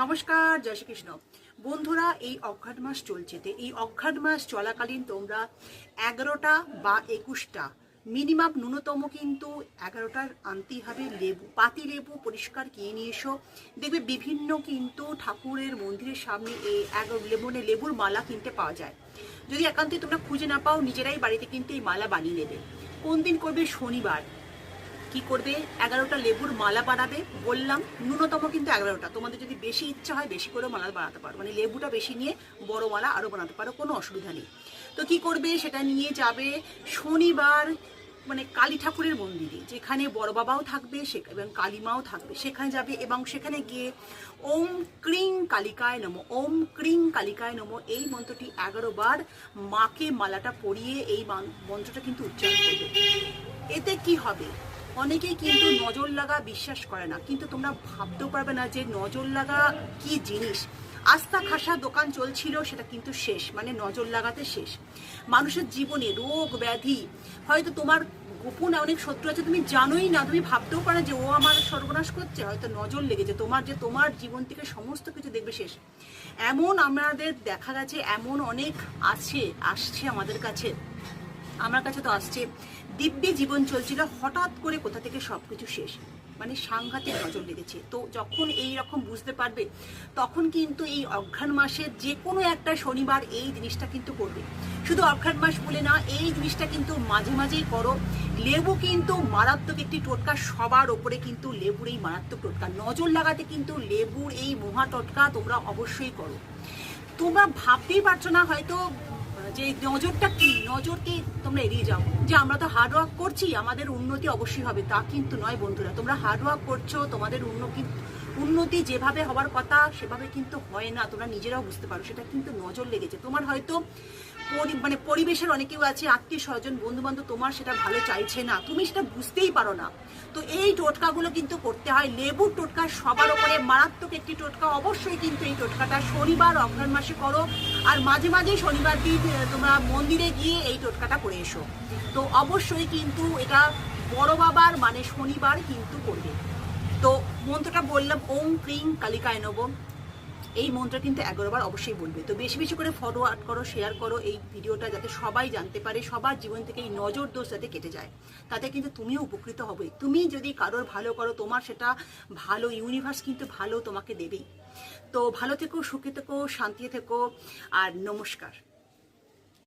নমস্কার, জয় শ্রীকৃষ্ণ। বন্ধুরা, এই অঘ্রাণ মাস চলছে, তো এই অঘ্রাণ মাস চলাকালীন তোমরা এগারোটা বা একুশটা মিনিমাম ন্যূনতম কিন্তু এগারোটার আনতেই হবে লেবু, পাতি লেবু পরিষ্কার কিনে নিয়ে এসো। দেখবে বিভিন্ন কিন্তু ঠাকুরের মন্দিরের সামনে এই এগারো লেবুনে লেবুর মালা কিনতে পাওয়া যায়। যদি একান্তই তোমরা খুঁজে না পাও, নিজেরাই বাড়িতে কিন্তু এই মালা বানিয়ে নেবে। কোন দিন করবে? শনিবার। কি করবে? এগারোটা লেবুর মালা বানাবে। বললাম, ন্যূনতম কিন্তু এগারোটা। তোমাদের যদি বেশি ইচ্ছা হয়, বেশি করে মালা বানাতে পারো। মানে লেবুটা বেশি নিয়ে বড় মালা আরও বানাতে পারো, কোনো অসুবিধা নেই। তো কি করবে? সেটা নিয়ে যাবে শনিবার মানে কালী ঠাকুরের মন্দিরে, যেখানে বড় বাবাও থাকবে এবং কালীমাও থাকবে। সেখানে যাবে এবং সেখানে গিয়ে ওম ক্রিং কালিকায় নমো, ওম ক্রিং কালিকায় নমো, এই মন্ত্রটি এগারো বার মাকে মালাটা পরিয়ে এই মন্ত্রটা কিন্তু উচ্চারণ করবে। এতে কি হবে? অনেকেই কিন্তু নজর লাগা বিশ্বাস করে না। কিন্তু তোমরা ভাবতেও পারবে না যে নজর লাগা কি জিনিস। আস্থা খাসা দোকান চলছিল, সেটা কিন্তু শেষ মানে নজর লাগাতে শেষ। মানুষের জীবনে রোগ, ব্যাধি, হয়তো তোমার গোপন অনেক শত্রু আছে, তুমি জানোই না, তুমি ভাবতেও পারো যে ও আমার সর্বনাশ করছে, হয়তো নজর লেগেছে। তোমার যে তোমার জীবন থেকে সমস্ত কিছু দেখবে শেষ। এমন আমাদের দেখা গেছে, এমন অনেক আছে, আসছে আমাদের কাছে। আমার কাছে তো আসছে, দিব্যি জীবন চলছিল, হঠাৎ করে কোথা থেকে সবকিছু শেষ? মানে সাংঘাতিক নজর লেগেছে। তো যখন এই রকম বুঝতে পারবে, তখন কিন্তু এই অঘ্রাণ মাসের যে কোনো একটা শনিবার এই জিনিসটা কিন্তু করবে। শুধু অঘ্রাণ মাস বলে না, এই জিনিসটা কিন্তু মাঝে মাঝেই করো। লেবু কিন্তু মারাত্মক একটি টোটকা, সবার ওপরে কিন্তু লেবুর এই মারাত্মক টোটকা। নজর লাগাতে কিন্তু লেবুর এই মহা টোটকা তোমরা অবশ্যই করো। তোমরা ভাবতেই পারছ না হয়তো, যে নজরটা কি? নজরকে তোমরা এড়িয়ে যাও। যে আমরা তো হার্ড ওয়ার্ক করছি, আমাদের উন্নতি অবশ্যই হবে, তা কিন্তু নয় বন্ধুরা। তোমরা হার্ড ওয়ার্ক করছ, তোমাদের উন্নতি উন্নতি যেভাবে হওয়ার কথা, সেভাবে কিন্তু হয় না। তোমরা নিজেরাও বুঝতে পারো, সেটা কিন্তু নজর লেগেছে। তোমার হয়তো মানে পরিবেশের অনেকেও আছে, আত্মীয় স্বজন বন্ধু বান্ধব তোমার সেটা ভালো চাইছে না। তুমি সেটা বুঝতেই পারো না। তো এই টোটকাগুলো কিন্তু করতে হয়। লেবুর টোটকা সবার ওপরে, মারাত্মক একটি টোটকা। অবশ্যই কিন্তু এই টোটকাটা শনিবার, অঘ্রাণ মাসে করো। আর মাঝে মাঝে শনিবার দিন তোমরা মন্দিরে গিয়ে এই টোটকাটা করে এসো। তো অবশ্যই কিন্তু এটা বড় বাবার মানে শনিবার কিন্তু করবে। তো মন্ত্রটা বললাম, ওম ক্রিং কালিকায় নব এই মন্ত্র কিন্তু এগারো বার অবশ্যই বলবে। তো বেশি বেশি করে ফরওয়ার্ড করো শেয়ার করো এই ভিডিওটা যাতে সবাই জানতে পারে, সবার জীবন থেকে এই নজর দোষ যাতে কেটে যায়। তাতে কিন্তু তুমিও উপকৃত হবে। তুমি যদি কারোর ভালো করো, তোমার সেটা ভালো ইউনিভার্স কিন্তু ভালো তোমাকে দেবেই। তো ভালো থেকো, সুখে থেকো শান্তি থেকো, আর নমস্কার।